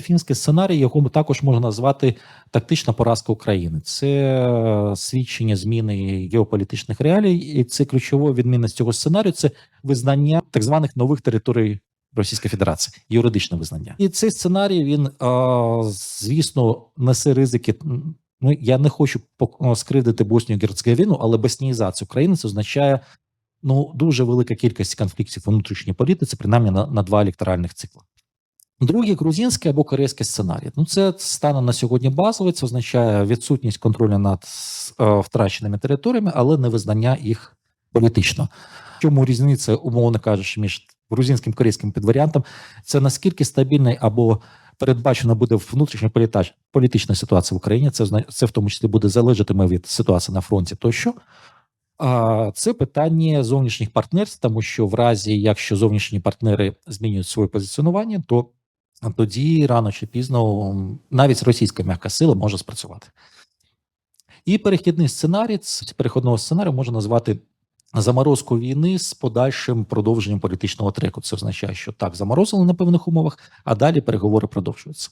Фінський сценарій, його також можна назвати тактична поразка України. Це е, свідчення зміни геополітичних реалій, і це ключова відмінність цього сценарію. Це визнання так званих нових територій Російської Федерації, юридичне визнання. І цей сценарій він, е, звісно, несе ризики. Ну я не хочу е, скривдити Боснію Герцеговину, але боснізація України це означає ну дуже велика кількість конфліктів у внутрішній політиці, принаймні на, на два електоральних цикли. Другий грузинський або корейський сценарій. Ну, це стане на сьогодні базовий. Це означає відсутність контролю над е, втраченими територіями, але не визнання їх політично. Чому різниця, умовно кажучи, між грузинським і корейським підваріантом? Це наскільки стабільний або передбачено буде внутрішня політична ситуація в Україні. Це це в тому числі буде залежатиме від ситуації на фронті тощо. А це питання зовнішніх партнерств, тому що в разі, якщо зовнішні партнери змінюють своє позиціонування, то тоді рано чи пізно навіть російська м'яка сила може спрацювати. І перехідний сценарій перехідного сценарію можна назвати заморозку війни з подальшим продовженням політичного треку. Це означає, що так заморозили на певних умовах, а далі переговори продовжуються.